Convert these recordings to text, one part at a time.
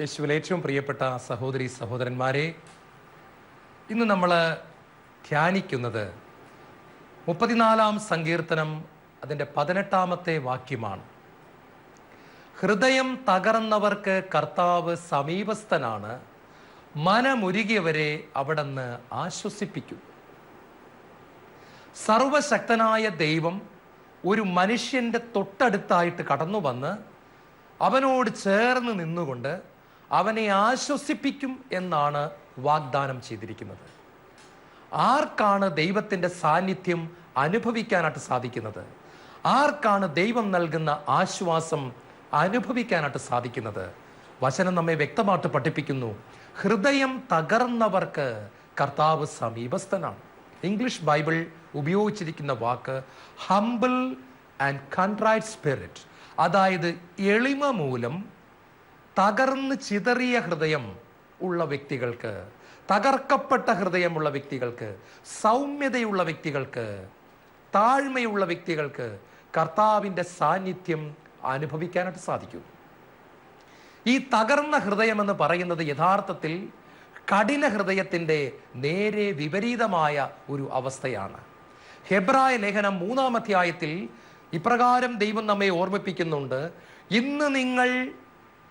യേശുവിൽ ഏറ്റവും പ്രിയപ്പെട്ട സഹോദരി സഹോദരന്മാരെ ഇന്ന് നമ്മൾ ധ്യാനിക്കുന്നത് മുപ്പത്തിനാലാം സങ്കീർത്തനം അതിന്റെ പതിനെട്ടാമത്തെ വാക്യമാണ്. ഹൃദയം തകർന്നവർക്ക് കർത്താവ് സമീപസ്ഥനാണ് മനമുരുകിയവരെ അവിടുന്ന് ആശ്വസിപ്പിക്കും. സർവശക്തനായ ദൈവം ഒരു മനുഷ്യന്റെ തൊട്ടടുത്തായിട്ട് കടന്നു വന്ന് അവനോട് ചേർന്ന് നിന്നുകൊണ്ട് അവനെ ആശ്വസിപ്പിക്കും എന്നാണ് വാഗ്ദാനം ചെയ്തിരിക്കുന്നത്. ആർക്കാണ് ദൈവത്തിന്റെ സാന്നിധ്യം അനുഭവിക്കാനായിട്ട് സാധിക്കുന്നത്? ആർക്കാണ് ദൈവം നൽകുന്ന ആശ്വാസം അനുഭവിക്കാനായിട്ട് സാധിക്കുന്നത്? വചനം നമ്മെ വ്യക്തമായിട്ട് പഠിപ്പിക്കുന്നു. ഹൃദയം തകർന്നവർക്ക് കർത്താവ് സമീപസ്ഥനാണ്. ഇംഗ്ലീഷ് ബൈബിൾ ഉപയോഗിച്ചിരിക്കുന്ന വാക്ക് ഹംബിൾ ആൻഡ് കൺട്രൈറ്റ് സ്പിരിറ്റ് അതായത് എളിമ മൂലം തകർന്ന് ചിതറിയ ഹൃദയം ഉള്ള വ്യക്തികൾക്ക് തകർക്കപ്പെട്ട ഹൃദയമുള്ള വ്യക്തികൾക്ക് സൗമ്യതയുള്ള വ്യക്തികൾക്ക് താഴ്മയുള്ള വ്യക്തികൾക്ക് കർത്താവിന്റെ സാന്നിധ്യം അനുഭവിക്കാനായിട്ട് സാധിക്കും. ഈ തകർന്ന ഹൃദയമെന്ന് പറയുന്നത് യഥാർത്ഥത്തിൽ കഠിന ഹൃദയത്തിന്റെ നേരെ വിപരീതമായ ഒരു അവസ്ഥയാണ്. ഹെബ്രായ ലേഖനം മൂന്നാം അധ്യായത്തിൽ ഇപ്രകാരം ദൈവം നമ്മെ ഓർമ്മിപ്പിക്കുന്നുണ്ട് ഇന്ന് നിങ്ങൾ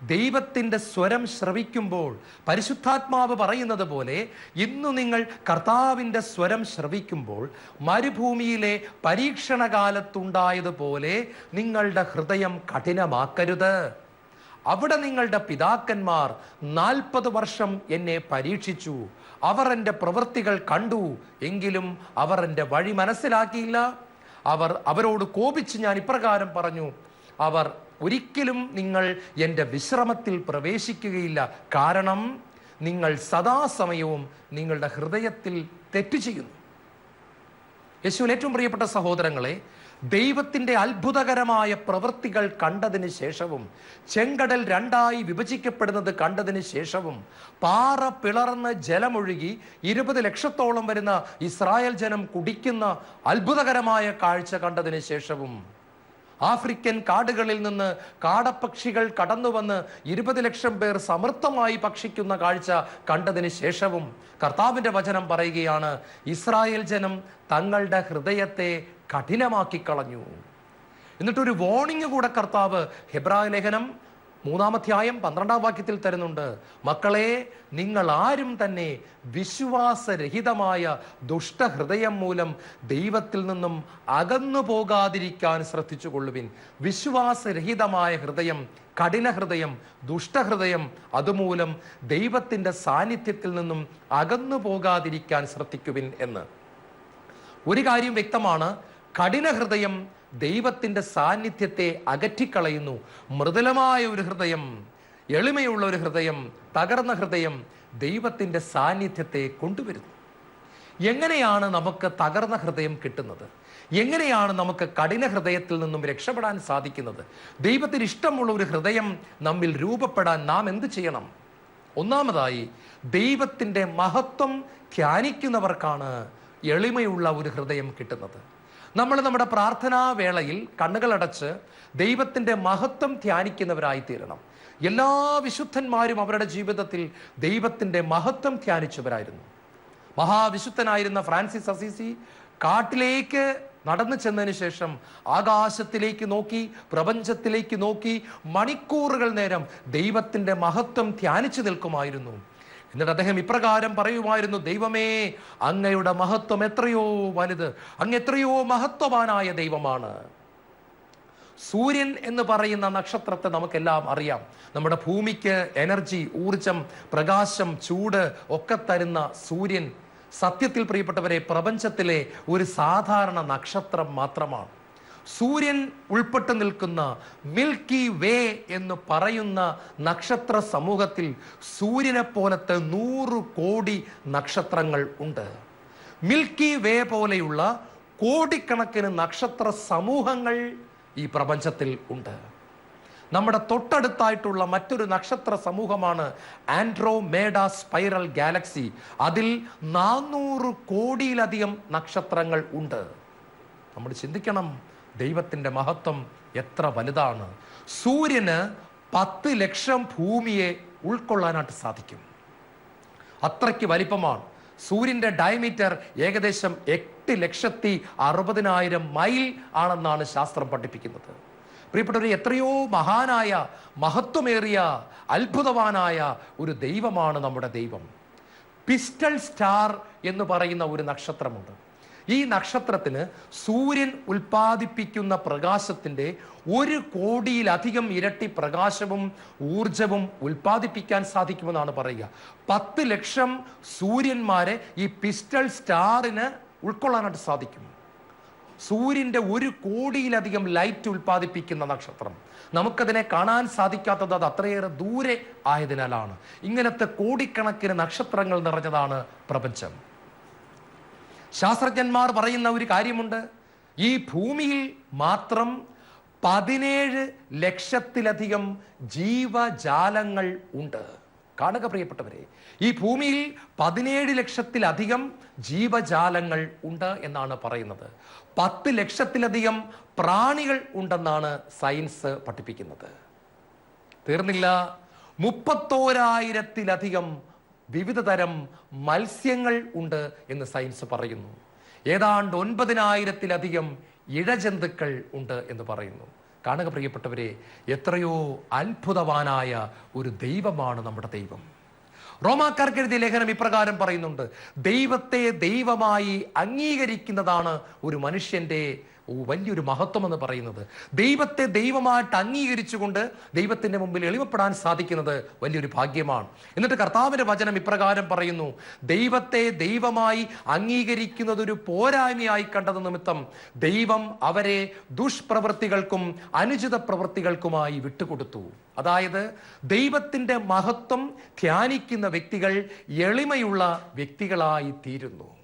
ദൈവത്തിന്റെ സ്വരം ശ്രവിക്കുമ്പോൾ പരിശുദ്ധാത്മാവ് പറയുന്നത് പോലെ ഇന്ന് നിങ്ങൾ കർത്താവിന്റെ സ്വരം ശ്രവിക്കുമ്പോൾ മരുഭൂമിയിലെ പരീക്ഷണകാലത്തുണ്ടായതുപോലെ നിങ്ങളുടെ ഹൃദയം കഠിനമാക്കരുത്. അവിടെ നിങ്ങളുടെ പിതാക്കന്മാർ നാൽപ്പത് വർഷം എന്നെ പരീക്ഷിച്ചു. അവർ എന്റെ പ്രവൃത്തികൾ കണ്ടു. എങ്കിലും അവർ എന്റെ വഴി മനസ്സിലാക്കിയില്ല. അവർ അവരോട് കോപിച്ച് ഞാൻ ഇപ്രകാരം പറഞ്ഞു. അവർ ഒരിക്കലും നിങ്ങൾ എന്റെ വിശ്രമത്തിൽ പ്രവേശിക്കുകയില്ല. കാരണം നിങ്ങൾ സദാസമയവും നിങ്ങളുടെ ഹൃദയത്തിൽ തെറ്റു ചെയ്യുന്നു. യേശുവിൽ ഏറ്റവും പ്രിയപ്പെട്ട സഹോദരങ്ങളെ ദൈവത്തിന്റെ അത്ഭുതകരമായ പ്രവൃത്തികൾ കണ്ടതിന് ശേഷവും ചെങ്കടൽ രണ്ടായി വിഭജിക്കപ്പെടുന്നത് കണ്ടതിന് ശേഷവും പാറ പിളർന്ന് ജലമൊഴുകി ഇരുപത് ലക്ഷത്തോളം വരുന്ന ഇസ്രായേൽ ജനം കുടിക്കുന്ന അത്ഭുതകരമായ കാഴ്ച കണ്ടതിന് ശേഷവും ആഫ്രിക്കൻ കാടുകളിൽ നിന്ന് കാടപ്പക്ഷികൾ കടന്നു വന്ന് ഇരുപത് ലക്ഷം പേർ സമൃദ്ധമായി ഭക്ഷിക്കുന്ന കാഴ്ച കണ്ടതിന് ശേഷവും കർത്താവിന്റെ വചനം പറയുകയാണ് ഇസ്രായേൽ ജനം തങ്ങളുടെ ഹൃദയത്തെ കഠിനമാക്കി കളഞ്ഞു എന്നിട്ടൊരു വാർണിംഗ് കൂടെ കർത്താവ് ഹെബ്രായ ലേഖനം മൂന്നാമധ്യായം പന്ത്രണ്ടാം വാക്യത്തിൽ തരുന്നുണ്ട് മക്കളെ നിങ്ങൾ ആരും തന്നെ വിശ്വാസരഹിതമായ ദുഷ്ടഹൃദയം മൂലം ദൈവത്തിൽ നിന്നും അകന്നു പോകാതിരിക്കാൻ ശ്രദ്ധിച്ചു കൊള്ളുവിൻ വിശ്വാസരഹിതമായ ഹൃദയം കഠിന ഹൃദയം ദുഷ്ടഹൃദയം അതുമൂലം ദൈവത്തിന്റെ സാന്നിധ്യത്തിൽ നിന്നും അകന്നു പോകാതിരിക്കാൻ ശ്രദ്ധിക്കുവിൻ എന്ന്. ഒരു കാര്യം വ്യക്തമാണ് കഠിന ഹൃദയം ദൈവത്തിന്റെ സാന്നിധ്യത്തെ അകറ്റിക്കളയുന്നു. മൃദുലമായ ഒരു ഹൃദയം എളിമയുള്ള ഒരു ഹൃദയം തകർന്ന ഹൃദയം ദൈവത്തിന്റെ സാന്നിധ്യത്തെ കൊണ്ടുവരുന്നു. എങ്ങനെയാണ് നമുക്ക് തകർന്ന ഹൃദയം കിട്ടുന്നത്? എങ്ങനെയാണ് നമുക്ക് കഠിന ഹൃദയത്തിൽ നിന്നും രക്ഷപ്പെടാൻ സാധിക്കുന്നത്? ദൈവത്തിന് ഇഷ്ടമുള്ള ഒരു ഹൃദയം നമ്മിൽ രൂപപ്പെടാൻ നാം എന്ത് ചെയ്യണം? ഒന്നാമതായി ദൈവത്തിന്റെ മഹത്വം ധ്യാനിക്കുന്നവർക്കാണ് എളിമയുള്ള ഒരു ഹൃദയം കിട്ടുന്നത്. നമ്മൾ നമ്മുടെ പ്രാർത്ഥനാ വേളയിൽ കണ്ണുകളടച്ച് ദൈവത്തിന്റെ മഹത്വം ധ്യാനിക്കുന്നവരായി തീരണം എല്ലാ വിശുദ്ധന്മാരും അവരുടെ ജീവിതത്തിൽ ദൈവത്തിന്റെ മഹത്വം ധ്യാനിച്ചവരായിരുന്നു. മഹാവിശുദ്ധനായിരുന്ന ഫ്രാൻസിസ് അസീസി കാട്ടിലേക്ക് നടന്നു ചെന്നതിന് ശേഷം ആകാശത്തിലേക്ക് നോക്കി പ്രപഞ്ചത്തിലേക്ക് നോക്കി മണിക്കൂറുകൾ നേരം ദൈവത്തിന്റെ മഹത്വം ധ്യാനിച്ചു നിൽക്കുമായിരുന്നു. എന്നിട്ട് അദ്ദേഹം ഇപ്രകാരം പറയുമായിരുന്നു ദൈവമേ അങ്ങയുടെ മഹത്വം എത്രയോ വലുത് അങ്ങ് എത്രയോ മഹത്വവാനായ ദൈവമാണ്. സൂര്യൻ എന്ന് പറയുന്ന നക്ഷത്രത്തെ നമുക്കെല്ലാം അറിയാം. നമ്മുടെ ഭൂമിക്ക് എനർജി ഊർജം പ്രകാശം ചൂട് ഒക്കെ തരുന്ന സൂര്യൻ സത്യത്തിൽ പ്രിയപ്പെട്ടവരെ പ്രപഞ്ചത്തിലെ ഒരു സാധാരണ നക്ഷത്രം മാത്രമാണ്. സൂര്യൻ ഉൾപ്പെട്ട് നിൽക്കുന്ന മിൽക്കി വേ എന്ന് പറയുന്ന നക്ഷത്ര സമൂഹത്തിൽ സൂര്യനെ പോലത്തെ നൂറ് കോടി നക്ഷത്രങ്ങൾ ഉണ്ട്. മിൽക്കി വേ പോലെയുള്ള കോടിക്കണക്കിന് നക്ഷത്ര സമൂഹങ്ങൾ ഈ പ്രപഞ്ചത്തിൽ ഉണ്ട്. നമ്മുടെ തൊട്ടടുത്തായിട്ടുള്ള മറ്റൊരു നക്ഷത്ര സമൂഹമാണ് ആൻഡ്രോമേഡ സ്പൈറൽ ഗാലക്സി. അതിൽ നാനൂറ് കോടിയിലധികം നക്ഷത്രങ്ങൾ ഉണ്ട്. നമ്മൾ ചിന്തിക്കണം ദൈവത്തിന്റെ മഹത്വം എത്ര വലുതാണ്? സൂര്യന് പത്ത് ലക്ഷം ഭൂമിയെ ഉൾക്കൊള്ളാനായിട്ട് സാധിക്കും. അത്രയ്ക്ക് വലിപ്പമാണ്. സൂര്യന്റെ ഡയമീറ്റർ ഏകദേശം എട്ട് ലക്ഷത്തി അറുപതിനായിരം മൈൽ ആണെന്നാണ് ശാസ്ത്രം പഠിപ്പിക്കുന്നത്. പ്രിയപ്പെട്ടവർ എത്രയോ മഹാനായ മഹത്വമേറിയ അത്ഭുതവാനായ ഒരു ദൈവമാണ് നമ്മുടെ ദൈവം. പിസ്റ്റൽ സ്റ്റാർ എന്ന് പറയുന്ന ഒരു നക്ഷത്രമുണ്ട്. ഈ നക്ഷത്രത്തിന് സൂര്യൻ ഉൽപ്പാദിപ്പിക്കുന്ന പ്രകാശത്തിന്റെ ഒരു കോടിയിലധികം ഇരട്ടി പ്രകാശവും ഊർജവും ഉൽപ്പാദിപ്പിക്കാൻ സാധിക്കുമെന്നാണ് പറയുക. പത്ത് ലക്ഷം സൂര്യന്മാരെ ഈ പിസ്റ്റൾ സ്റ്റാറിന് ഉൾക്കൊള്ളാനായിട്ട് സാധിക്കും. സൂര്യന്റെ ഒരു കോടിയിലധികം ലൈറ്റ് ഉൽപ്പാദിപ്പിക്കുന്ന നക്ഷത്രം. നമുക്കതിനെ കാണാൻ സാധിക്കാത്തത് അത് അത്രയേറെ ദൂരെ ആയതിനാലാണ്. ഇങ്ങനത്തെ കോടിക്കണക്കിന് നക്ഷത്രങ്ങൾ നിറഞ്ഞതാണ് പ്രപഞ്ചം. ശാസ്ത്രജ്ഞന്മാർ പറയുന്ന ഒരു കാര്യമുണ്ട്. ഈ ഭൂമിയിൽ മാത്രം പതിനേഴ് ലക്ഷത്തിലധികം ജീവജാലങ്ങൾ ഉണ്ട്. കാണുക പ്രിയപ്പെട്ടവരെ ഈ ഭൂമിയിൽ പതിനേഴ് ലക്ഷത്തിലധികം ജീവജാലങ്ങൾ ഉണ്ട് എന്നാണ് പറയുന്നത്. പത്ത് ലക്ഷത്തിലധികം പ്രാണികൾ ഉണ്ടെന്നാണ് സയൻസ് പഠിപ്പിക്കുന്നത്. തീർന്നില്ല. മുപ്പത്തോരായിരത്തിലധികം വിവിധ തരം മത്സ്യങ്ങൾ ഉണ്ട് എന്ന് സയൻസ് പറയുന്നു. ഏതാണ്ട് ഒൻപതിനായിരത്തിലധികം ഇഴജന്തുക്കൾ ഉണ്ട് എന്ന് പറയുന്നു. കാണുക പ്രിയപ്പെട്ടവരെ എത്രയോ അത്ഭുതവാനായ ഒരു ദൈവമാണ് നമ്മുടെ ദൈവം. റോമാക്കാർക്ക് എഴുതിയ ലേഖനം ഇപ്രകാരം പറയുന്നുണ്ട് ദൈവത്തെ ദൈവമായി അംഗീകരിക്കുന്നതാണ് ഒരു മനുഷ്യന്റെ വലിയൊരു മഹത്വം എന്ന് പറയുന്നത്. ദൈവത്തെ ദൈവമായിട്ട് അംഗീകരിച്ചുകൊണ്ട് ദൈവത്തിന്റെ മുമ്പിൽ എളിമപ്പെടാൻ സാധിക്കുന്നത് വലിയൊരു ഭാഗ്യമാണ്. എന്നിട്ട് കർത്താവിന്റെ വചനം ഇപ്രകാരം പറയുന്നു ദൈവത്തെ ദൈവമായി അംഗീകരിക്കുന്നത് ഒരു പോരായ്മയായി കണ്ടത് നിമിത്തം ദൈവം അവരെ ദുഷ്പ്രവൃത്തികൾക്കും അനുചിത പ്രവൃത്തികൾക്കുമായി വിട്ടുകൊടുത്തു. അതായത് ദൈവത്തിന്റെ മഹത്വം ധ്യാനിക്കുന്ന വ്യക്തികൾ എളിമയുള്ള വ്യക്തികളായി തീരുന്നു.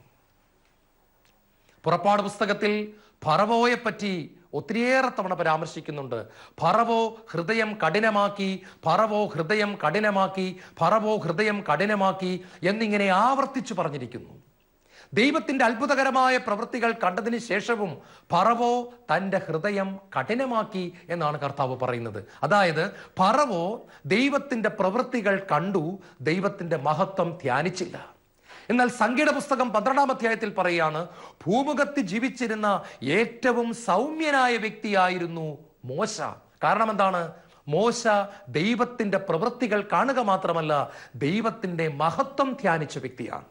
പുറപ്പാട് പുസ്തകത്തിൽ ഫറവോയെ പറ്റി ഒത്തിരിയേറെ തവണ പരാമർശിക്കുന്നുണ്ട്. ഫറവോ ഹൃദയം കഠിനമാക്കി ഫറവോ ഹൃദയം കഠിനമാക്കി ഫറവോ ഹൃദയം കഠിനമാക്കി എന്നിങ്ങനെ ആവർത്തിച്ചു പറഞ്ഞിരിക്കുന്നു. ദൈവത്തിന്റെ അത്ഭുതകരമായ പ്രവൃത്തികൾ കണ്ടതിന് ശേഷവും ഫറവോ തന്റെ ഹൃദയം കഠിനമാക്കി എന്നാണ് കർത്താവ് പറയുന്നത്. അതായത് ഫറവോ ദൈവത്തിന്റെ പ്രവൃത്തികൾ കണ്ടു ദൈവത്തിന്റെ മഹത്വം ധ്യാനിച്ചില്ല. എന്നാൽ സംഗീത പുസ്തകം പന്ത്രണ്ടാം അധ്യായത്തിൽ പറയുകയാണ് ഭൂമുഖത്ത് ജീവിച്ചിരുന്ന ഏറ്റവും സൗമ്യനായ വ്യക്തിയായിരുന്നു മോശ. കാരണം എന്താണ്? മോശ ദൈവത്തിന്റെ പ്രവൃത്തികൾ കാണുക മാത്രമല്ല ദൈവത്തിന്റെ മഹത്വം ധ്യാനിച്ച വ്യക്തിയാണ്.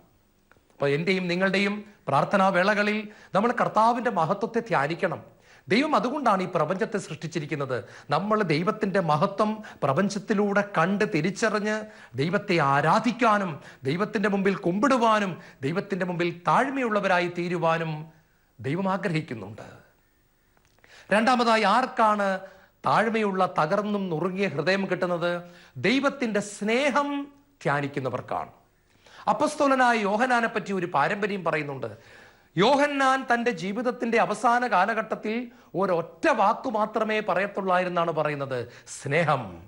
അപ്പൊ എന്റെയും നിങ്ങളുടെയും പ്രാർത്ഥനാ വേളകളിൽ നമ്മൾ കർത്താവിന്റെ മഹത്വത്തെ ധ്യാനിക്കണം. ദൈവം അതുകൊണ്ടാണ് ഈ പ്രപഞ്ചത്തെ സൃഷ്ടിച്ചിരിക്കുന്നത്. നമ്മൾ ദൈവത്തിന്റെ മഹത്വം പ്രപഞ്ചത്തിലൂടെ കണ്ട് തിരിച്ചറിഞ്ഞ് ദൈവത്തെ ആരാധിക്കാനും ദൈവത്തിന്റെ മുമ്പിൽ കുമ്പിടുവാനും ദൈവത്തിന്റെ മുമ്പിൽ താഴ്മയുള്ളവരായി തീരുവാനും ദൈവം ആഗ്രഹിക്കുന്നുണ്ട്. രണ്ടാമതായി ആർക്കാണ് താഴ്മയുള്ള തകർന്നും നുറുങ്ങിയ ഹൃദയം കിട്ടുന്നത്? ദൈവത്തിന്റെ സ്നേഹം ധ്യാനിക്കുന്നവർക്കാണ്. അപ്പസ്തോലനായ യോഹനാനെ പറ്റി ഒരു പാരമ്പര്യം പറയുന്നുണ്ട്. യോഹന്നാൻ തന്റെ ജീവിതത്തിന്റെ അവസാന കാലഘട്ടത്തിൽ ഒരൊറ്റ വാക്കു മാത്രമേ പറയത്തുള്ളായിരുന്നാണ് പറയുന്നത്. സ്നേഹം.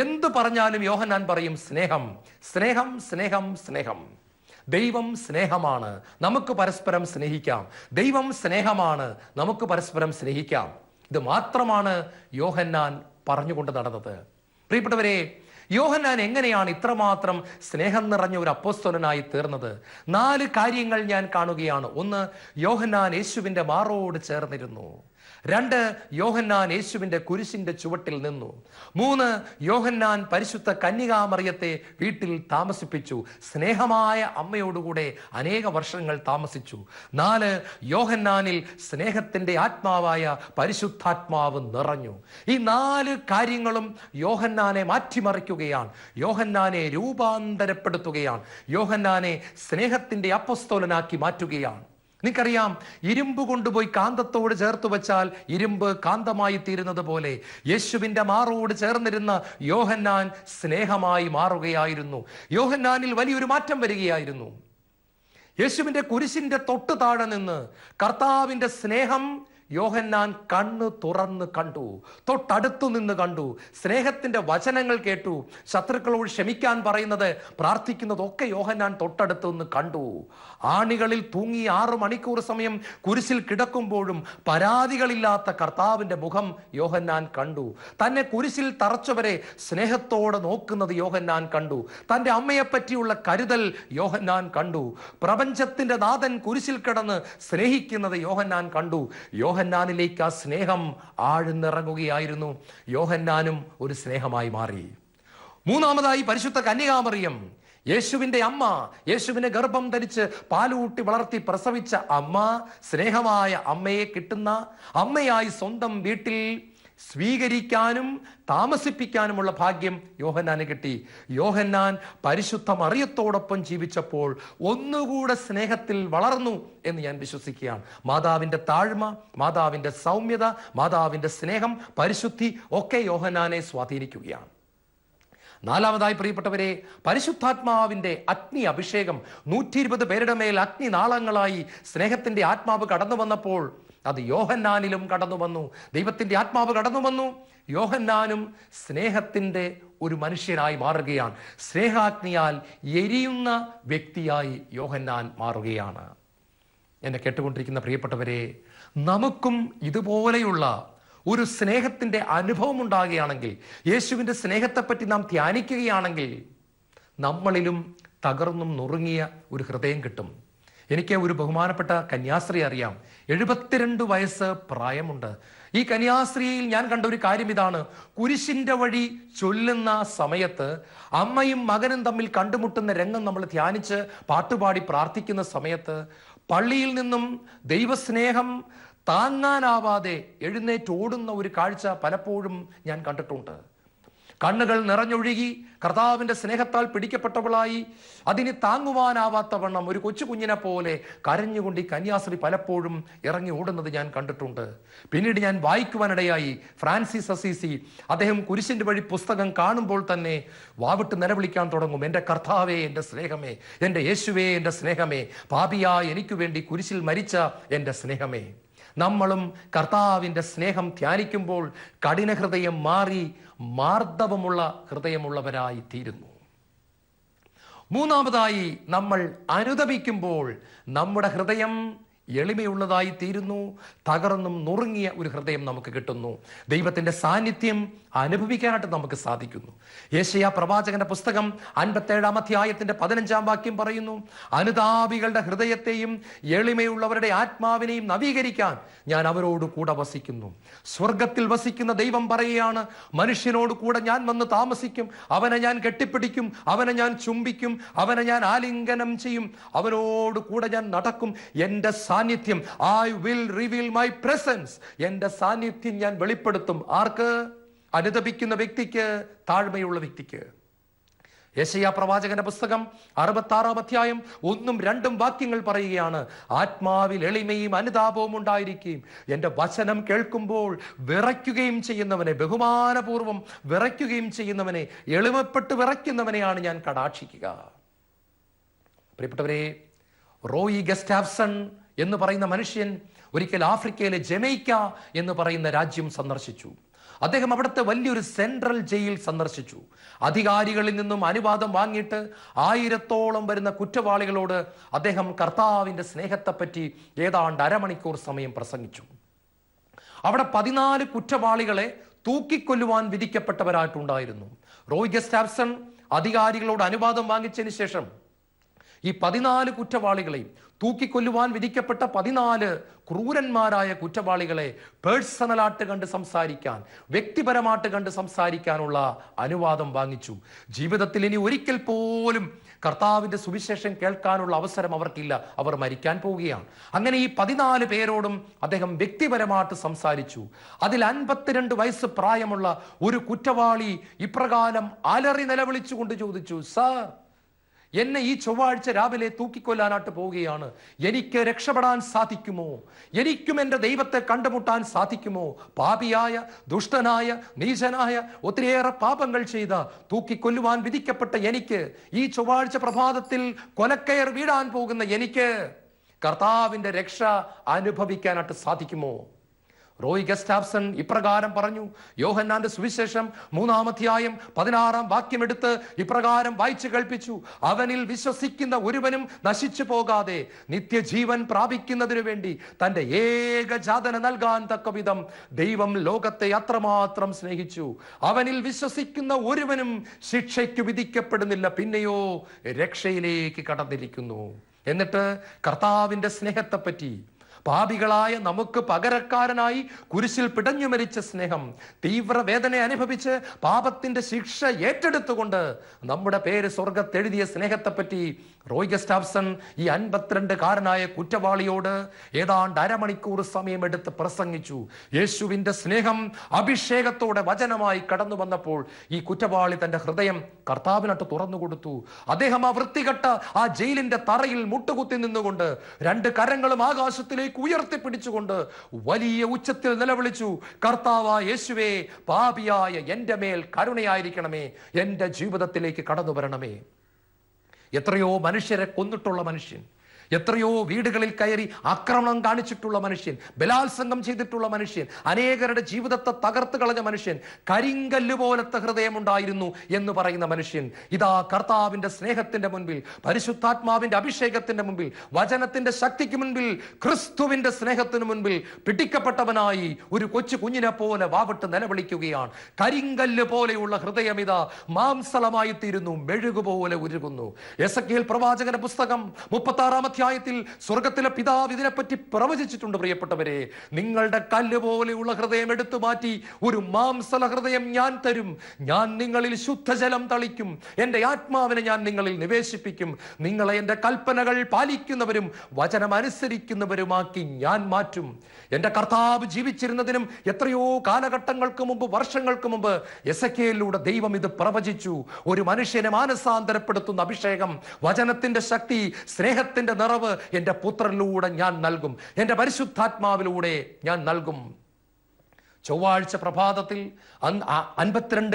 എന്തു പറഞ്ഞാലും യോഹന്നാൻ പറയും സ്നേഹം സ്നേഹം സ്നേഹം സ്നേഹം. ദൈവം സ്നേഹമാണ്. നമുക്ക് പരസ്പരം സ്നേഹിക്കാം. ദൈവം സ്നേഹമാണ്. നമുക്ക് പരസ്പരം സ്നേഹിക്കാം. ഇത് മാത്രമാണ് യോഹന്നാൻ പറഞ്ഞുകൊണ്ട് നടന്നത്. പ്രിയപ്പെട്ടവരെ യോഹന്നാൻ എങ്ങനെയാണ് ഇത്രമാത്രം സ്നേഹം നിറഞ്ഞ ഒരു അപ്പോസ്തോലനായി തീർന്നത്? നാല് കാര്യങ്ങൾ ഞാൻ കാണുകയാണ്. ഒന്ന് യോഹന്നാൻ യേശുവിന്റെ മാറോട് ചേർന്നിരുന്നു. രണ്ട് യോഹന്നാൻ യേശുവിന്റെ കുരിശിന്റെ ചുവട്ടിൽ നിന്നു. മൂന്ന് യോഹന്നാൻ പരിശുദ്ധ കന്യകാമറിയത്തെ വീട്ടിൽ താമസിപ്പിച്ചു. സ്നേഹമായ അമ്മയോടുകൂടെ അനേക വർഷങ്ങൾ താമസിച്ചു. നാല് യോഹന്നാനിൽ സ്നേഹത്തിന്റെ ആത്മാവായ പരിശുദ്ധാത്മാവ് നിറഞ്ഞു. ഈ നാല് കാര്യങ്ങളും യോഹന്നാനെ മാറ്റിമറിക്കുകയാണ്. യോഹന്നാനെ രൂപാന്തരപ്പെടുത്തുകയാണ്. യോഹന്നാനെ സ്നേഹത്തിന്റെ അപ്പസ്തോലനാക്കി മാറ്റുകയാണ്. നിങ്ങൾക്കറിയാം ഇരുമ്പ് കൊണ്ടുപോയി കാന്തത്തോട് ചേർത്ത് വെച്ചാൽ ഇരുമ്പ് കാന്തമായി തീരുന്നത് പോലെ യേശുവിന്റെ മാറോട് ചേർന്നിരുന്ന യോഹന്നാൻ സ്നേഹമായി മാറുകയായിരുന്നു. യോഹന്നാനിൽ വലിയൊരു മാറ്റം വരികയായിരുന്നു. യേശുവിന്റെ കുരിശിന്റെ തൊട്ട് താഴെ നിന്ന് കർത്താവിന്റെ സ്നേഹം യോഹന്നാൻ കണ്ണ് തുറന്ന് കണ്ടു. തൊട്ടടുത്തു നിന്ന് കണ്ടു. സ്നേഹത്തിന്റെ വചനങ്ങൾ കേട്ടു. ശത്രുക്കളോട് ക്ഷമിക്കാൻ പറയുന്നത് പ്രാർത്ഥിക്കുന്നതൊക്കെ യോഹന്നാൻ തൊട്ടടുത്തു നിന്ന് കണ്ടു. ആണികളിൽ തൂങ്ങി ആറു മണിക്കൂർ സമയം കുരിശിൽ കിടക്കുമ്പോഴും പരാതികളില്ലാത്ത കർത്താവിന്റെ മുഖം യോഹന്നാൻ കണ്ടു. തന്നെ കുരിശിൽ തറച്ചവരെ സ്നേഹത്തോടെ നോക്കുന്നത് യോഹന്നാൻ കണ്ടു. തന്റെ അമ്മയെപ്പറ്റിയുള്ള കരുതൽ യോഹന്നാൻ കണ്ടു. പ്രപഞ്ചത്തിന്റെ നാഥൻ കുരിശിൽ കിടന്ന് സ്നേഹിക്കുന്നത് യോഹന്നാൻ കണ്ടു. യോഹന്നാനിലേക്ക് ആ സ്നേഹം ആഴ്ന്നിറങ്ങുകയായിരുന്നു. യോഹന്നാനും ഒരു സ്നേഹമായി മാറി. മൂന്നാമതായി പരിശുദ്ധ കന്യകാമറിയം. യേശുവിന്റെ അമ്മ യേശുവിനെ ഗർഭം ധരിച്ച് പാലൂട്ടി വളർത്തി പ്രസവിച്ച അമ്മ സ്നേഹമായ അമ്മയെ കിട്ടുന്ന അമ്മയായി സ്വന്തം വീട്ടിൽ സ്വീകരിക്കാനും താമസിപ്പിക്കാനുമുള്ള ഭാഗ്യം യോഹന്നാന് കിട്ടി. യോഹന്നാൻ പരിശുദ്ധ മറിയത്തോടൊപ്പം ജീവിച്ചപ്പോൾ ഒന്നുകൂടെ സ്നേഹത്തിൽ വളർന്നു എന്ന് ഞാൻ വിശ്വസിക്കുകയാണ്. മാതാവിന്റെ താഴ്മ മാതാവിന്റെ സൗമ്യത മാതാവിന്റെ സ്നേഹം പരിശുദ്ധി ഒക്കെ യോഹന്നാനെ സ്വാധീനിക്കുകയാണ്. നാലാമതായി പ്രിയപ്പെട്ടവരെ പരിശുദ്ധാത്മാവിന്റെ അഗ്നി അഭിഷേകം നൂറ്റി ഇരുപത് പേരുടെ മേൽ അഗ്നി നാളങ്ങളായി സ്നേഹത്തിന്റെ ആത്മാവ് കടന്നു വന്നപ്പോൾ അത് യോഹന്നാനിലും കടന്നു വന്നു. ദൈവത്തിന്റെ ആത്മാവ് കടന്നു വന്നു. യോഹന്നാനും സ്നേഹത്തിന്റെ ഒരു മനുഷ്യനായി മാറുകയാണ്. സ്നേഹാഗ്നിയാൽ എരിയുന്ന വ്യക്തിയായി യോഹന്നാൻ മാറുകയാണ്. എന്നെ കേട്ടുകൊണ്ടിരിക്കുന്ന പ്രിയപ്പെട്ടവരെ നമുക്കും ഇതുപോലെയുള്ള ഒരു സ്നേഹത്തിന്റെ അനുഭവം ഉണ്ടാകുകയാണെങ്കിൽ യേശുവിന്റെ സ്നേഹത്തെപ്പറ്റി നാം ധ്യാനിക്കുകയാണെങ്കിൽ നമ്മളിലും തകർന്നും നുറുങ്ങിയ ഒരു ഹൃദയം കിട്ടും. എനിക്ക് ഒരു ബഹുമാനപ്പെട്ട കന്യാസ്ത്രീ അറിയാം. എഴുപത്തിരണ്ട് വയസ്സ് പ്രായമുണ്ട്. ഈ കന്യാസ്ത്രീയിൽ ഞാൻ കണ്ട ഒരു കാര്യം ഇതാണ്. കുരിശിന്റെ വഴി ചൊല്ലുന്ന സമയത്ത് അമ്മയും മകനും തമ്മിൽ കണ്ടുമുട്ടുന്ന രംഗം നമ്മൾ ധ്യാനിച്ച് പാട്ടുപാടി പ്രാർത്ഥിക്കുന്ന സമയത്ത് പള്ളിയിൽ നിന്നും ദൈവസ്നേഹം താങ്ങാനാവാതെ എഴുന്നേറ്റ് ഓടുന്ന ഒരു കാഴ്ച പലപ്പോഴും ഞാൻ കണ്ടിട്ടുണ്ട്. കണ്ണുകൾ നിറഞ്ഞൊഴുകി കർത്താവിന്റെ സ്നേഹത്താൽ പിടിക്കപ്പെട്ടവളായി അതിന് താങ്ങുവാനാവാത്തവണ്ണം ഒരു കൊച്ചു കുഞ്ഞിനെ പോലെ കരഞ്ഞുകൊണ്ട് ഈ കന്യാസ്ത്രീ പലപ്പോഴും ഇറങ്ങി ഓടുന്നത് ഞാൻ കണ്ടിട്ടുണ്ട്. പിന്നീട് ഞാൻ വായിക്കുവാനിടയായി ഫ്രാൻസിസ് അസീസി അദ്ദേഹം കുരിശിന്റെ വഴി പുസ്തകം കാണുമ്പോൾ തന്നെ വാവിട്ട് നിലവിളിക്കാൻ തുടങ്ങും. എന്റെ കർത്താവേ എന്റെ സ്നേഹമേ എന്റെ യേശുവേ എന്റെ സ്നേഹമേ പാപിയായ എനിക്ക് വേണ്ടി കുരിശിൽ മരിച്ച എന്റെ സ്നേഹമേ. നമ്മളും കർത്താവിന്റെ സ്നേഹം ധ്യാനിക്കുമ്പോൾ കഠിനഹൃദയം മാറി മാർദ്ദവമുള്ള ഹൃദയമുള്ളവരായി തീരുന്നു മൂന്നാമതായി നമ്മൾ അനുദപിക്കുമ്പോൾ നമ്മുടെ ഹൃദയം എളിമയുള്ളതായി തീരുന്നു. തകർന്നും നുറുങ്ങിയ ഒരു ഹൃദയം നമുക്ക് കിട്ടുന്നു. ദൈവത്തിന്റെ സാന്നിധ്യം അനുഭവിക്കാനായിട്ട് നമുക്ക് സാധിക്കുന്നു. യേശയ പ്രവാചകന്റെ പുസ്തകം അൻപത്തേഴാം അധ്യായത്തിന്റെ പതിനഞ്ചാം വാക്യം പറയുന്നു. അനുതാപികളുടെ ഹൃദയത്തെയും എളിമയുള്ളവരുടെ ആത്മാവിനെയും നവീകരിക്കാൻ ഞാൻ അവരോട് കൂടെ വസിക്കുന്നു. സ്വർഗത്തിൽ വസിക്കുന്ന ദൈവം പറയുകയാണ് മനുഷ്യനോട് കൂടെ ഞാൻ വന്ന് താമസിക്കും. അവനെ ഞാൻ കെട്ടിപ്പിടിക്കും. അവനെ ഞാൻ ചുംബിക്കും. അവനെ ഞാൻ ആലിംഗനം ചെയ്യും. അവനോട് കൂടെ ഞാൻ നടക്കും. എന്റെ സാന്നിധ്യം. I will reveal my presence എന്റെ സാന്നിധ്യം ഞാൻ വെളിപ്പെടുത്തും. ആർക്ക്? അനുദപിക്കുന്ന വ്യക്തിക്ക് താഴ്മയുള്ള വ്യക്തിക്ക്. യശയ പ്രവാചകന്റെ പുസ്തകം അറുപത്തി ആറാം അധ്യായം ഒന്നും രണ്ടും വാക്യങ്ങൾ പറയുകയാണ്. ആത്മാവിൽ എളിമയും അനുതാപവും ഉണ്ടായിരിക്കുകയും എന്റെ വചനം കേൾക്കുമ്പോൾ വിറയ്ക്കുകയും ചെയ്യുന്നവനെ ബഹുമാനപൂർവം വിറയ്ക്കുകയും ചെയ്യുന്നവനെ എളിമപ്പെട്ട് വിറയ്ക്കുന്നവനെയാണ് ഞാൻ കടാക്ഷിക്കുക. പ്രിയപ്പെട്ടവരെ റോയി ഗസ്റ്റാഫ്സൺ എന്ന് പറയുന്ന മനുഷ്യൻ ഒരിക്കൽ ആഫ്രിക്കയിലെ ജമൈക്ക എന്ന് പറയുന്ന രാജ്യം സന്ദർശിച്ചു. അദ്ദേഹം അവിടുത്തെ വലിയൊരു സെൻട്രൽ ജയിൽ സന്ദർശിച്ചു. അധികാരികളിൽ നിന്നും അനുവാദം വാങ്ങിയിട്ട് ആയിരത്തോളം വരുന്ന കുറ്റവാളികളോട് അദ്ദേഹം കർത്താവിന്റെ സ്നേഹത്തെപ്പറ്റി ഏതാണ്ട് അരമണിക്കൂർ സമയം പ്രസംഗിച്ചു. അവിടെ പതിനാല് കുറ്റവാളികളെ തൂക്കിക്കൊല്ലുവാൻ വിധിക്കപ്പെട്ടവരായിട്ടുണ്ടായിരുന്നു. റോയ് ഗസ്റ്റാബ്സൺ അധികാരികളോട് അനുവാദം വാങ്ങിച്ചതിന് ശേഷം ഈ പതിനാല് കുറ്റവാളികളെയും തൂക്കിക്കൊല്ലുവാൻ വിധിക്കപ്പെട്ട പതിനാല് ക്രൂരന്മാരായ കുറ്റവാളികളെ പേഴ്സണലായിട്ട് കണ്ട് സംസാരിക്കാൻ വ്യക്തിപരമായിട്ട് കണ്ട് സംസാരിക്കാനുള്ള അനുവാദം വാങ്ങിച്ചു. ജീവിതത്തിൽ ഇനി ഒരിക്കൽ പോലും കർത്താവിന്റെ സുവിശേഷം കേൾക്കാനുള്ള അവസരം അവർക്കില്ല. അവർ മരിക്കാൻ പോവുകയാണ്. അങ്ങനെ ഈ പതിനാല് പേരോടും അദ്ദേഹം വ്യക്തിപരമായിട്ട് സംസാരിച്ചു. അതിൽ അൻപത്തിരണ്ട് വയസ്സ് പ്രായമുള്ള ഒരു കുറ്റവാളി ഇപ്രകാരം അലറി നിലവിളിച്ചുകൊണ്ട് ചോദിച്ചു സാർ എന്നെ ഈ ചൊവ്വാഴ്ച രാവിലെ തൂക്കിക്കൊല്ലാനായിട്ട് പോവുകയാണ്. എനിക്ക് രക്ഷപ്പെടാൻ സാധിക്കുമോ? എനിക്കും എന്റെ ദൈവത്തെ കണ്ടുമുട്ടാൻ സാധിക്കുമോ? പാപിയായ ദുഷ്ടനായ നീചനായ ഒത്തിരിയേറെ പാപങ്ങൾ ചെയ്ത തൂക്കിക്കൊല്ലുവാൻ വിധിക്കപ്പെട്ട എനിക്ക് ഈ ചൊവ്വാഴ്ച പ്രഭാതത്തിൽ കൊലക്കയർ വീടാൻ പോകുന്ന എനിക്ക് കർത്താവിന്റെ രക്ഷ അനുഭവിക്കാനായിട്ട് സാധിക്കുമോ? റോയ് ഗസ്റ്റാഫ്സൺ ഇപ്രകാരം പറഞ്ഞു. യോഹന്നാന്റെ സുവിശേഷം മൂന്നാമധ്യായം പതിനാറാം വാക്യമെടുത്ത് ഇപ്രകാരം വായിച്ചു കേൾപ്പിച്ചു. അവനിൽ വിശ്വസിക്കുന്ന ഒരുവനും നശിച്ചു പോകാതെ നിത്യജീവൻ പ്രാപിക്കുന്നതിനു വേണ്ടി തന്റെ ഏകജാതന നൽകാൻ തക്ക വിധം ദൈവം ലോകത്തെ അത്രമാത്രം സ്നേഹിച്ചു. അവനിൽ വിശ്വസിക്കുന്ന ഒരുവനും ശിക്ഷയ്ക്ക് വിധിക്കപ്പെടുന്നില്ല. പിന്നെയോ രക്ഷയിലേക്ക് കടന്നിരിക്കുന്നു. എന്നിട്ട് കർത്താവിന്റെ സ്നേഹത്തെപ്പറ്റി പാപികളായ നമുക്ക് പകരക്കാരനായി കുരിശിൽ പിടഞ്ഞു മരിച്ച സ്നേഹം തീവ്രവേദന അനുഭവിച്ച് പാപത്തിന്റെ ശിക്ഷ ഏറ്റെടുത്തുകൊണ്ട് നമ്മുടെ പേര് സ്വർഗത്തെഴുതിയ സ്നേഹത്തെപ്പറ്റി റോയ് ഗസ്റ്റാഫ്സൺ ഈ അൻപത്തിരണ്ട് കാരനായ കുറ്റവാളിയോട് ഏതാണ്ട് അരമണിക്കൂർ സമയമെടുത്ത് പ്രസംഗിച്ചു. യേശുവിന്റെ സ്നേഹം അഭിഷേകത്തോടെ വചനമായി കടന്നു വന്നപ്പോൾ ഈ കുറ്റവാളി തന്റെ ഹൃദയം കർത്താവിനട്ട് തുറന്നു കൊടുത്തു. അദ്ദേഹം ആ വൃത്തികെട്ട ആ ജയിലിന്റെ തറയിൽ മുട്ടുകുത്തി നിന്നുകൊണ്ട് രണ്ട് കരങ്ങളും ആകാശത്തിലേക്ക് ഉയർത്തിപ്പിടിച്ചുകൊണ്ട് വലിയ ഉച്ചത്തിൽ നിലവിളിച്ചു കർത്താവ യേശുവേ പാപിയായ എന്റെ മേൽ കരുണയായിരിക്കണമേ എന്റെ ജീവിതത്തിലേക്ക് കടന്നു വരണമേ. എത്രയോ മനുഷ്യരെ കൊന്നിട്ടുള്ള മനുഷ്യൻ. എത്രയോ വീടുകളിൽ കയറി ആക്രമണം കാണിച്ചിട്ടുള്ള മനുഷ്യൻ ബലാത്സംഗം ചെയ്തിട്ടുള്ള മനുഷ്യൻ അനേകരുടെ ജീവിതത്തെ തകർത്ത് കളഞ്ഞ മനുഷ്യൻ കരിങ്കല്ല് പോലത്തെ ഹൃദയമുണ്ടായിരുന്നു എന്ന് പറയുന്ന മനുഷ്യൻ. ഇതാ കർത്താവിന്റെ സ്നേഹത്തിന്റെ മുൻപിൽ പരിശുദ്ധാത്മാവിന്റെ അഭിഷേകത്തിന്റെ മുൻപിൽ വചനത്തിന്റെ ശക്തിക്ക് മുൻപിൽ ക്രിസ്തുവിന്റെ സ്നേഹത്തിന് മുൻപിൽ പിടിക്കപ്പെട്ടവനായി ഒരു കൊച്ചു കുഞ്ഞിനെ പോലെ വാവിട്ട് നിലവിളിക്കുകയാണ്. കരിങ്കല്ല് പോലെയുള്ള ഹൃദയം ഇതാ മാംസളമായി തീരുന്നു മെഴുകുപോലെ ഉരുകുന്നു. എസക്കേൽ പ്രവാചകന്റെ പുസ്തകം മുപ്പത്തി ആറാം അധ്യായത്തിൽ സ്വർഗത്തിലെ പിതാവ് ഇതിനെപ്പറ്റി പ്രവചിച്ചിട്ടുണ്ട് പ്രിയപ്പെട്ടവരെ. നിങ്ങളുടെ കല്ല് പോലെയുള്ള ഹൃദയം എടുത്തു മാറ്റി ഒരു മാംസല ഹൃദയം ഞാൻ തരും. ഞാൻ നിങ്ങളിൽ ശുദ്ധജലം തളിക്കും. എന്റെ ആത്മാവിനെ ഞാൻ നിങ്ങളിൽ നിവേശിപ്പിക്കും. നിങ്ങളെ എന്റെ കൽപ്പനകൾ പാലിക്കുന്നവരും വചനം അനുസരിക്കുന്നവരുമാക്കി ഞാൻ മാറ്റും. എന്റെ കർത്താവ് ജീവിച്ചിരുന്നതിനും എത്രയോ കാലഘട്ടങ്ങൾക്ക് മുമ്പ് വർഷങ്ങൾക്ക് മുമ്പ് എസക്കേലിലൂടെ ദൈവം ഇത് പ്രവചിച്ചു. ഒരു മനുഷ്യനെ മാനസാന്തരപ്പെടുത്തുന്ന അഭിഷേകം വചനത്തിന്റെ ശക്തി സ്നേഹത്തിന്റെ നിറവ് എന്റെ പുത്രനിലൂടെ ഞാൻ നൽകും. എന്റെ പരിശുദ്ധാത്മാവിലൂടെ ഞാൻ നൽകും. ചൊവ്വാഴ്ച പ്രഭാതത്തിൽ അൻ-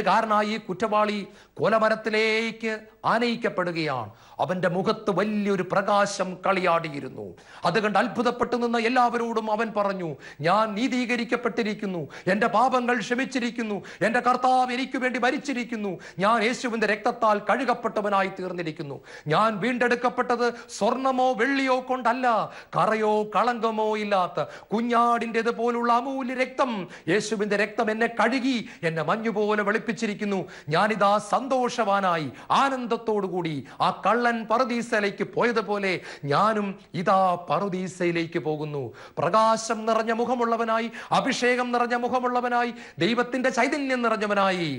കാരനായി കുറ്റവാളി കൊലമരത്തിലേക്ക് ആനയിക്കപ്പെടുകയാണ്. അവന്റെ മുഖത്ത് വലിയൊരു പ്രകാശം കളിയാടിയിരുന്നു. അത് കണ്ട് അത്ഭുതപ്പെട്ടു നിന്ന എല്ലാവരോടും അവൻ പറഞ്ഞു ഞാൻ നീതീകരിക്കപ്പെട്ടിരിക്കുന്നു. എന്റെ പാപങ്ങൾ ക്ഷമിച്ചിരിക്കുന്നു. എന്റെ കർത്താവ് എനിക്ക് വേണ്ടി മരിച്ചിരിക്കുന്നു. ഞാൻ യേശുവിന്റെ രക്തത്താൽ കഴുകപ്പെട്ടവനായി തീർന്നിരിക്കുന്നു. ഞാൻ വീണ്ടെടുക്കപ്പെട്ടത് സ്വർണമോ വെള്ളിയോ കൊണ്ടല്ല കറയോ കളങ്കമോ ഇല്ലാത്ത കുഞ്ഞാടിന്റെത് പോലുള്ള അമൂല്യ രക്തം. യേശുവിന്റെ രക്തം എന്നെ കഴുകി എന്നെ മഞ്ഞുപോലെ വെളുപ്പിച്ചിരിക്കുന്നു. ഞാനിതാ സന്തോഷവാനായി ആനന്ദത്തോടുകൂടി ആ കള്ളൻ പറുദീസയിലേക്ക് പോയതുപോലെ ഞാനും ഇതാ പറുദീസയിലേക്ക് പോകുന്നു. പ്രകാശം നിറഞ്ഞ മുഖമുള്ളവനായി അഭിഷേകം നിറഞ്ഞ മുഖമുള്ളവനായി ദൈവത്തിന്റെ ചൈതന്യം നിറഞ്ഞവനായി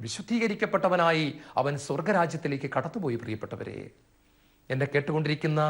വിശുദ്ധീകരിക്കപ്പെട്ടവനായി അവൻ സ്വർഗരാജ്യത്തിലേക്ക് കടത്തുപോയി പ്രിയപ്പെട്ടവരെ. എന്നെ കേട്ടുകൊണ്ടിരിക്കുന്ന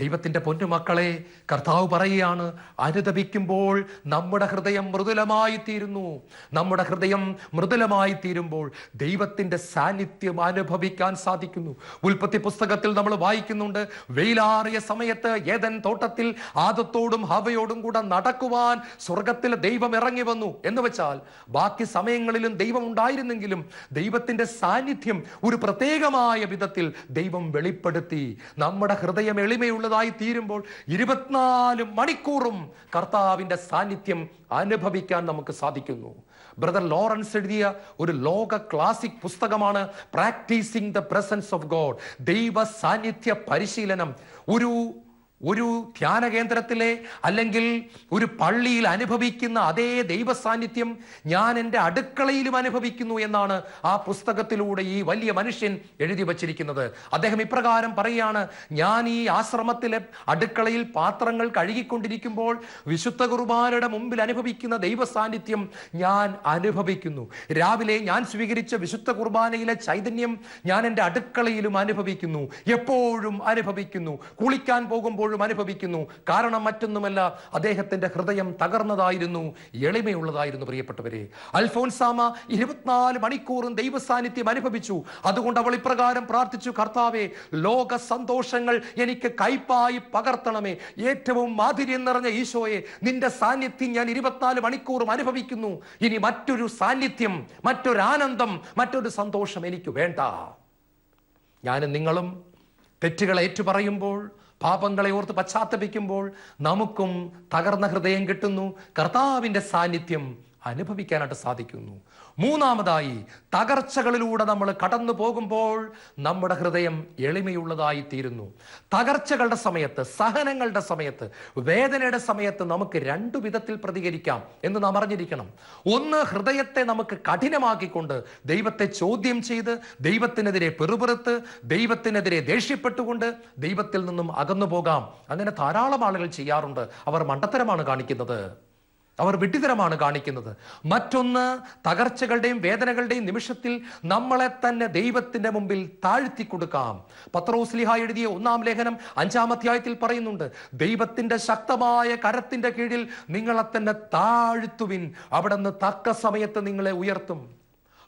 ദൈവത്തിന്റെ പൊന്നുമക്കളെ കർത്താവ് പറയുകയാണ് അനുദപിക്കുമ്പോൾ നമ്മുടെ ഹൃദയം മൃദുലമായി തീരുന്നു നമ്മുടെ ഹൃദയം മൃദുലമായി തീരുമ്പോൾ ദൈവത്തിന്റെ സാന്നിധ്യം അനുഭവിക്കാൻ സാധിക്കുന്നു. ഉൽപ്പത്തി പുസ്തകത്തിൽ നമ്മൾ വായിക്കുന്നുണ്ട് വെയിലാറിയ സമയത്ത് ഏതൻ തോട്ടത്തിൽ ആദത്തോടും ഹവയോടും കൂടെ നടക്കുവാൻ സ്വർഗത്തിലെ ദൈവം ഇറങ്ങി വന്നു. എന്ന് വെച്ചാൽ ബാക്കി സമയങ്ങളിലും ദൈവം ഉണ്ടായിരുന്നെങ്കിലും ദൈവത്തിന്റെ സാന്നിധ്യം ഒരു പ്രത്യേകമായ വിധത്തിൽ ദൈവം വെളിപ്പെടുത്തി. നമ്മുടെ ഹൃദയം എളിമയുള്ളതായി തീരുമ്പോൾ ഇരുപത്തിനാല് മണിക്കൂറും കർത്താവിന്റെ സാന്നിധ്യം അനുഭവിക്കാൻ നമുക്ക് സാധിക്കുന്നു. ബ്രദർ ലോറൻസ് എഴുതിയ ഒരു ലോക ക്ലാസിക് പുസ്തകമാണ് practising the presence of God. ദൈവ സാന്നിധ്യ പരിശീലനം. ഒരു ഒരു ധ്യാന കേന്ദ്രത്തിലെ അല്ലെങ്കിൽ ഒരു പള്ളിയിൽ അനുഭവിക്കുന്ന അതേ ദൈവ സാന്നിധ്യം ഞാൻ എന്റെ അടുക്കളയിലും അനുഭവിക്കുന്നു എന്നാണ് ആ പുസ്തകത്തിലൂടെ ഈ വലിയ മനുഷ്യൻ എഴുതി വച്ചിരിക്കുന്നത്. അദ്ദേഹം ഇപ്രകാരം പറയുകയാണ് ഞാൻ ഈ ആശ്രമത്തിലെ അടുക്കളയിൽ പാത്രങ്ങൾ കഴുകിക്കൊണ്ടിരിക്കുമ്പോൾ വിശുദ്ധ കുർബാനയുടെ മുമ്പിൽ അനുഭവിക്കുന്ന ദൈവ സാന്നിധ്യം ഞാൻ അനുഭവിക്കുന്നു. രാവിലെ ഞാൻ സ്വീകരിച്ച വിശുദ്ധ കുർബാനയിലെ ചൈതന്യം ഞാൻ എന്റെ അടുക്കളയിലും അനുഭവിക്കുന്നു. എപ്പോഴും അനുഭവിക്കുന്നു. കുളിക്കാൻ പോകുമ്പോഴും അനുഭവിക്കുന്നു. കാരണം മറ്റൊന്നുമല്ല അദ്ദേഹത്തിന്റെ ഹൃദയം തകർന്നതായിരുന്നു എളിമയുള്ളതായിരുന്നു പ്രിയപ്പെട്ടവരെ. അൽഫോൻസാമ ഇരുപത്തിനാല് മണിക്കൂറും ദൈവ സാന്നിധ്യം അനുഭവിച്ചു. അതുകൊണ്ട് അവൾ ഇപ്രകാരം പ്രാർത്ഥിച്ചു കർത്താവെ ലോക സന്തോഷങ്ങൾ എനിക്ക് കൈപ്പായി പകർത്തണമേ. ഏറ്റവും മാധുര്യം നിറഞ്ഞ ഈശോയെ നിന്റെ സാന്നിധ്യം ഞാൻ ഇരുപത്തിനാല് മണിക്കൂറും അനുഭവിക്കുന്നു. ഇനി മറ്റൊരു സാന്നിധ്യം മറ്റൊരു ആനന്ദം മറ്റൊരു സന്തോഷം എനിക്ക് വേണ്ട. ഞാനും നിങ്ങളും തെറ്റുകൾ ഏറ്റുപറയുമ്പോൾ പാപങ്ങളെ ഓർത്ത് പശ്ചാത്തപിക്കുമ്പോൾ നമുക്കും തകർന്ന ഹൃദയം കിട്ടുന്നു. കർത്താവിന്റെ സാന്നിധ്യം അനുഭവിക്കാനായിട്ട് സാധിക്കുന്നു. മൂന്നാമതായി തകർച്ചകളിലൂടെ നമ്മൾ കടന്നു പോകുമ്പോൾ നമ്മുടെ ഹൃദയം എളിമയുള്ളതായി തീരുന്നു തകർച്ചകളുടെ സമയത്ത് സഹനങ്ങളുടെ സമയത്ത് വേദനയുടെ സമയത്ത് നമുക്ക് രണ്ടു വിധത്തിൽ പ്രതികരിക്കാം എന്ന് നാം അറിഞ്ഞിരിക്കണം. ഒന്ന് ഹൃദയത്തെ നമുക്ക് കഠിനമാക്കിക്കൊണ്ട് ദൈവത്തെ ചോദ്യം ചെയ്ത് ദൈവത്തിനെതിരെ പെറുപെറുത്ത് ദൈവത്തിനെതിരെ ദേഷ്യപ്പെട്ടുകൊണ്ട് ദൈവത്തിൽ നിന്നും അകന്നു പോകാം അങ്ങനെ ധാരാളം ആളുകൾ ചെയ്യാറുണ്ട്. അവർ മണ്ടത്തരമാണ് കാണിക്കുന്നത്. അവർ വിഡ്ഢിതരമാണ് കാണിക്കുന്നത്. മറ്റൊന്ന് തകർച്ചകളുടെയും വേദനകളുടെയും നിമിഷത്തിൽ നമ്മളെ തന്നെ ദൈവത്തിന്റെ മുമ്പിൽ താഴ്ത്തി കൊടുക്കാം. പത്രോസ്ലിഹ എഴുതിയ ഒന്നാം ലേഖനം അഞ്ചാം അധ്യായത്തിൽ പറയുന്നുണ്ട് ദൈവത്തിന്റെ ശക്തമായ കരത്തിന്റെ കീഴിൽ നിങ്ങളെ തന്നെ താഴ്ത്തുവിൻ. അവിടെ നിന്ന് തക്ക സമയത്ത് നിങ്ങളെ ഉയർത്തും.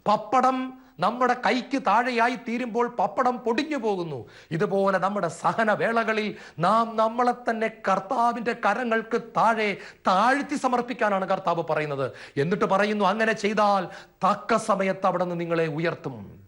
പപ്പടം നമ്മുടെ കൈക്ക് താഴെയായി തീരുമ്പോൾ പപ്പടം പൊടിഞ്ഞു പോകുന്നു. ഇതുപോലെ നമ്മുടെ സഹന വേളകളിൽ നാം നമ്മളെ തന്നെ കർത്താവിന്റെ കരങ്ങൾക്ക് താഴെ താഴ്ത്തി സമർപ്പിക്കാനാണ് കർത്താവ് പറയുന്നത്. എന്നിട്ട് പറയുന്നു അങ്ങനെ ചെയ്താൽ തക്ക സമയത്ത് അവിടെ നിന്ന് നിങ്ങളെ ഉയർത്തും.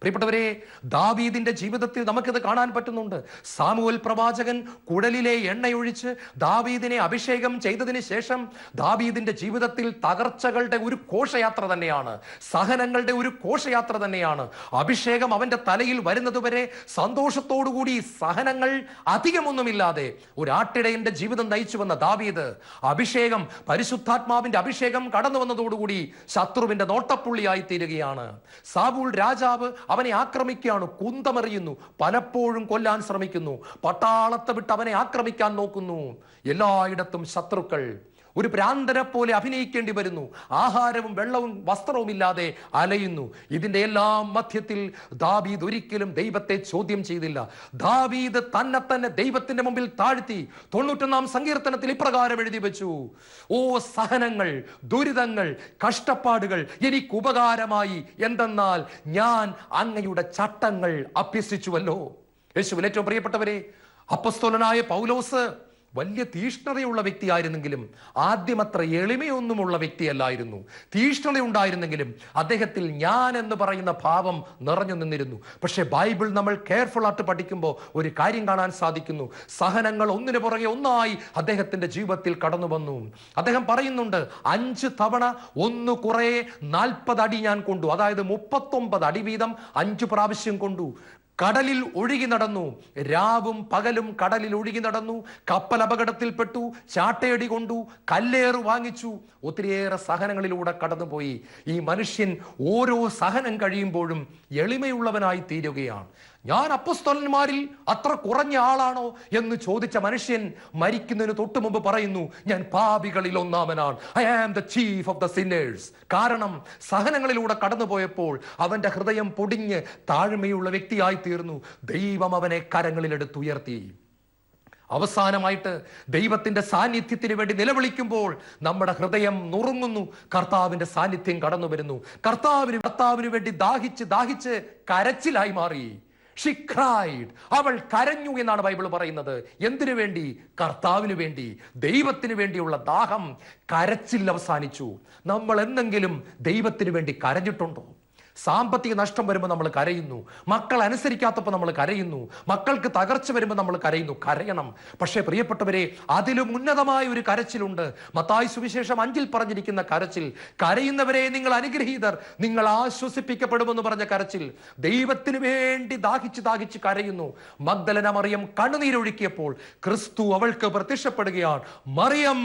പ്രിയപ്പെട്ടവരെ ദാവീദിന്റെ ജീവിതത്തിൽ നമുക്കിത് കാണാൻ പറ്റുന്നുണ്ട്. സാമുവൽ പ്രവാചകൻ കുടലിലെ എണ്ണയൊഴിച്ച് ദാവീദിനെ അഭിഷേകം ചെയ്തതിന് ശേഷം ദാവീദിന്റെ ജീവിതത്തിൽ തകർച്ചകളുടെ ഒരു കോശയാത്ര തന്നെയാണ്. സഹനങ്ങളുടെ ഒരു കോശയാത്ര തന്നെയാണ്. അഭിഷേകം അവന്റെ തലയിൽ വരുന്നതുവരെ സന്തോഷത്തോടുകൂടി സഹനങ്ങൾ അധികമൊന്നുമില്ലാതെ ഒരു ആട്ടിടയന്റെ ജീവിതം നയിച്ചു വന്ന ദാവീദ് അഭിഷേകം പരിശുദ്ധാത്മാവിന്റെ അഭിഷേകം കടന്നു വന്നതോടുകൂടി ശത്രുവിന്റെ നോട്ടപ്പുള്ളിയായി തീരുകയാണ് സാബൂൾ രാജാവ് അവനെ ആക്രമിക്കുകയാണ്. കുന്തമറിയുന്നു. പലപ്പോഴും കൊല്ലാൻ ശ്രമിക്കുന്നു. പട്ടാളത്തെ വിട്ട് അവനെ ആക്രമിക്കാൻ നോക്കുന്നു. എല്ലായിടത്തും ശത്രുക്കൾ. ഒരു ഭ്രാന്തനെ പോലെ അഭിനയിക്കേണ്ടി വരുന്നു. ആഹാരവും വെള്ളവും വസ്ത്രവും ഇല്ലാതെ അലയുന്നു. ഇതിന്റെ എല്ലാം മധ്യത്തിൽ ദാവീദ് ഒരിക്കലും ദൈവത്തെ ചോദ്യം ചെയ്തില്ല. ദാവീദ് തന്നെ തന്നെ ദൈവത്തിന്റെ മുമ്പിൽ താഴ്ത്തി തൊണ്ണൂറ്റൊന്നാം സങ്കീർത്തനത്തിൽ ഇപ്രകാരം എഴുതി വെച്ചു. ഓ സഹനങ്ങൾ ദുരിതങ്ങൾ കഷ്ടപ്പാടുകൾ എനിക്ക് ഉപകാരമായി. എന്തെന്നാൽ ഞാൻ അങ്ങയുടെ ചട്ടങ്ങൾ അഭ്യസിച്ചുവല്ലോ. യേശുവിൽ ഏറ്റവും പ്രിയപ്പെട്ടവരെ അപ്പസ്തോലനായ പൗലോസ് വലിയ തീഷ്ണതയുള്ള വ്യക്തിയായിരുന്നെങ്കിലും ആദ്യം അത്ര എളിമയൊന്നുമുള്ള വ്യക്തിയല്ലായിരുന്നു. തീഷ്ണത ഉണ്ടായിരുന്നെങ്കിലും അദ്ദേഹത്തിൽ ഞാൻ എന്ന് പറയുന്ന ഭാവം നിറഞ്ഞു നിന്നിരുന്നു. പക്ഷേ ബൈബിൾ നമ്മൾ കെയർഫുൾ ആയിട്ട് പഠിക്കുമ്പോൾ ഒരു കാര്യം കാണാൻ സാധിക്കുന്നു. സഹനങ്ങൾ ഒന്നിനു പുറകെ ഒന്നായി അദ്ദേഹത്തിന്റെ ജീവിതത്തിൽ കടന്നു വന്നു. അദ്ദേഹം പറയുന്നുണ്ട് അഞ്ച് തവണ ഒന്ന് കുറേ നാൽപ്പത് അടി ഞാൻ കൊണ്ടു. അതായത് മുപ്പത്തൊമ്പത് അടി വീതം അഞ്ചു പ്രാവശ്യം കൊണ്ടു. കടലിൽ ഒഴുകി നടന്നു. രാവും പകലും കടലിൽ ഒഴുകി നടന്നു. കപ്പൽ അപകടത്തിൽപ്പെട്ടു. ചാട്ടയടി കൊണ്ടു. കല്ലേറ് വാങ്ങിച്ചു. ഒത്തിരിയേറെ സഹനങ്ങളിലൂടെ കടന്നുപോയി. ഈ മനുഷ്യൻ ഓരോ സഹനം കഴിയുമ്പോഴും എളിമയുള്ളവനായി തീരുകയാണ്. ഞാൻ അപ്പസ്തോലന്മാരിൽ അത്ര കുറഞ്ഞ ആളാണോ എന്ന് ചോദിച്ച മനുഷ്യൻ മരിക്കുന്നതിന് തൊട്ടു മുമ്പ് പറയുന്നു ഞാൻ പാപികളിൽ ഒന്നാമനാണ്. I am the chief of the sinners കാരണം സഹനങ്ങളിലൂടെ കടന്നുപോയപ്പോൾ അവന്റെ ഹൃദയം പൊടിഞ്ഞ് താഴ്മയുള്ള വ്യക്തിയായി തീർന്നു. ദൈവം അവനെ കരങ്ങളിലെടുത്തുയർത്തി അവസാനമായിട്ട് ദൈവത്തിന്റെ സാന്നിധ്യത്തിന് വേണ്ടി നിലവിളിക്കുമ്പോൾ നമ്മുടെ ഹൃദയം നുറുങ്ങുന്നു. കർത്താവിന്റെ സാന്നിധ്യം കടന്നു വരുന്നു കർത്താവിന് കർത്താവിന് വേണ്ടി ദാഹിച്ച് ദാഹിച്ച് കരച്ചിലായി മാറി. ഷി ക്രൈഡ് അവൾ കരഞ്ഞു എന്നാണ് ബൈബിൾ പറയുന്നത്. എന്തിനു വേണ്ടി? കർത്താവിന് വേണ്ടി. ദൈവത്തിന് വേണ്ടിയുള്ള ദാഹം കരച്ചിൽ അവസാനിച്ചു. നമ്മൾ എന്തെങ്കിലും ദൈവത്തിന് വേണ്ടി കരഞ്ഞിട്ടുണ്ടോ? സാമ്പത്തിക നഷ്ടം വരുമ്പോൾ നമ്മൾ കരയുന്നു. മക്കൾ അനുസരിക്കാത്തപ്പോൾ നമ്മൾ കരയുന്നു. മക്കൾക്ക് തകർച്ച വരുമ്പോൾ നമ്മൾ കരയുന്നു. കരയണം. പക്ഷേ പ്രിയപ്പെട്ടവരെ അതിലും ഉന്നതമായ ഒരു കരച്ചിലുണ്ട്. മത്തായി സുവിശേഷം അഞ്ചിൽ പറഞ്ഞിരിക്കുന്ന കരച്ചിൽ കരയുന്നവരെ നിങ്ങൾ അനുഗ്രഹീതർ നിങ്ങൾ ആശ്വസിപ്പിക്കപ്പെടുമെന്ന് പറഞ്ഞ കരച്ചിൽ ദൈവത്തിന് വേണ്ടി ദാഹിച്ച് ദാഹിച്ച് കരയുന്നു. മഗ്ദലന മറിയം കണ്ണുനീരൊഴുക്കിയപ്പോൾ ക്രിസ്തു അവൾക്ക് പ്രത്യക്ഷപ്പെടുകയാണ്. മറിയം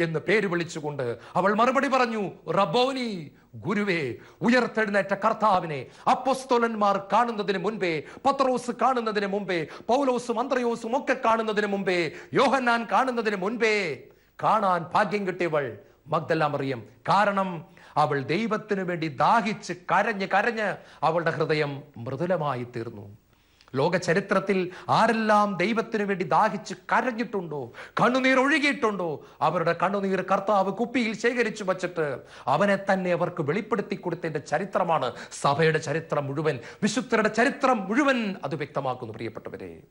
എന്ന് പേര് വിളിച്ചുകൊണ്ട് അവൾ മറുപടി പറഞ്ഞു റബോനി ഗുരുവേ ഉയർത്തെഴുന്നേറ്റ കർത്താവിനെ അപ്പൊസ്തോലന്മാർ കാണുന്നതിന് മുൻപേ പത്രോസ് കാണുന്നതിന് മുമ്പേ പൗലോസും അന്ത്രയോസും ഒക്കെ കാണുന്നതിന് മുമ്പേ യോഹന്നാൻ കാണുന്നതിന് മുൻപേ കാണാൻ ഭാഗ്യം കിട്ടിയവൾ മഗ്ദല മറിയം. കാരണം അവൾ ദൈവത്തിനു വേണ്ടി ദാഹിച്ച് കരഞ്ഞ് കരഞ്ഞ് അവളുടെ ഹൃദയം മൃദുലമായി തീർന്നു ലോക ചരിത്രത്തിൽ ആരെല്ലാം ദൈവത്തിനു വേണ്ടി ദാഹിച്ച് കരഞ്ഞിട്ടുണ്ടോ? കണ്ണുനീർ ഒഴുകിയിട്ടുണ്ടോ? അവരുടെ കണ്ണുനീർ കർത്താവ് കുപ്പിയിൽ ശേഖരിച്ചു വച്ചിട്ട് അവനെ തന്നെ അവർക്ക് വെളിപ്പെടുത്തി കൊടുത്തതിന്റെ ചരിത്രമാണ്. സഭയുടെ ചരിത്രം മുഴുവൻ വിശുദ്ധരുടെ ചരിത്രം മുഴുവൻ അത് വ്യക്തമാക്കുന്നു പ്രിയപ്പെട്ടവരെ.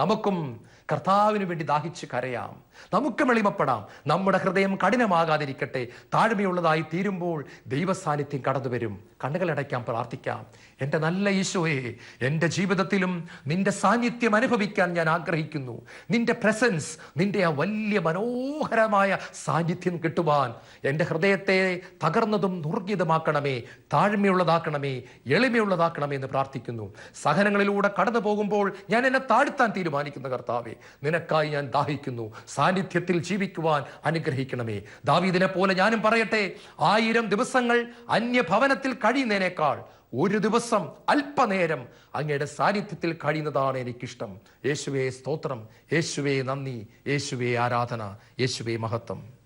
നമുക്കും കർത്താവിന് വേണ്ടി ദാഹിച്ച് കരയാം. നമുക്ക് എളിമപ്പെടാം. നമ്മുടെ ഹൃദയം കഠിനമാകാതിരിക്കട്ടെ. താഴ്മയുള്ളതായി തീരുമ്പോൾ ദൈവസാന്നിധ്യം കടന്നു വരും കണ്ണുകളടയ്ക്കാൻ പ്രാർത്ഥിക്കാം. എന്റെ നല്ല ഈശോയെ എന്റെ ജീവിതത്തിലും നിന്റെ സാന്നിധ്യം അനുഭവിക്കാൻ ഞാൻ ആഗ്രഹിക്കുന്നു. നിന്റെ പ്രസൻസ് നിന്റെ ആ വലിയ മനോഹരമായ സാന്നിധ്യം കിട്ടുവാൻ എന്റെ ഹൃദയത്തെ തകർന്നതും നുറുകിയതുമാക്കണമേ താഴ്മയുള്ളതാക്കണമേ എളിമയുള്ളതാക്കണമേ എന്ന് പ്രാർത്ഥിക്കുന്നു. സഹനങ്ങളിലൂടെ കടന്നു പോകുമ്പോൾ ഞാൻ എന്നെ താഴ്ത്താൻ തീരുമാനിക്കുന്ന കർത്താവെ നിനക്കായി ഞാൻ ദാഹിക്കുന്നു. സാന്നിധ്യത്തിൽ ജീവിക്കുവാൻ അനുഗ്രഹിക്കണമേ. ദാവീദിനെ പോലെ ഞാനും പറയട്ടെ ആയിരം ദിവസങ്ങൾ അന്യഭവനത്തിൽ കഴിയുന്നതിനേക്കാൾ ഒരു ദിവസം അല്പനേരം അങ്ങയുടെ സാന്നിധ്യത്തിൽ കഴിയുന്നതാണ് എനിക്കിഷ്ടം. യേശുവേ സ്തോത്രം. യേശുവേ നന്ദി. യേശുവേ ആരാധന. യേശുവേ മഹത്വം.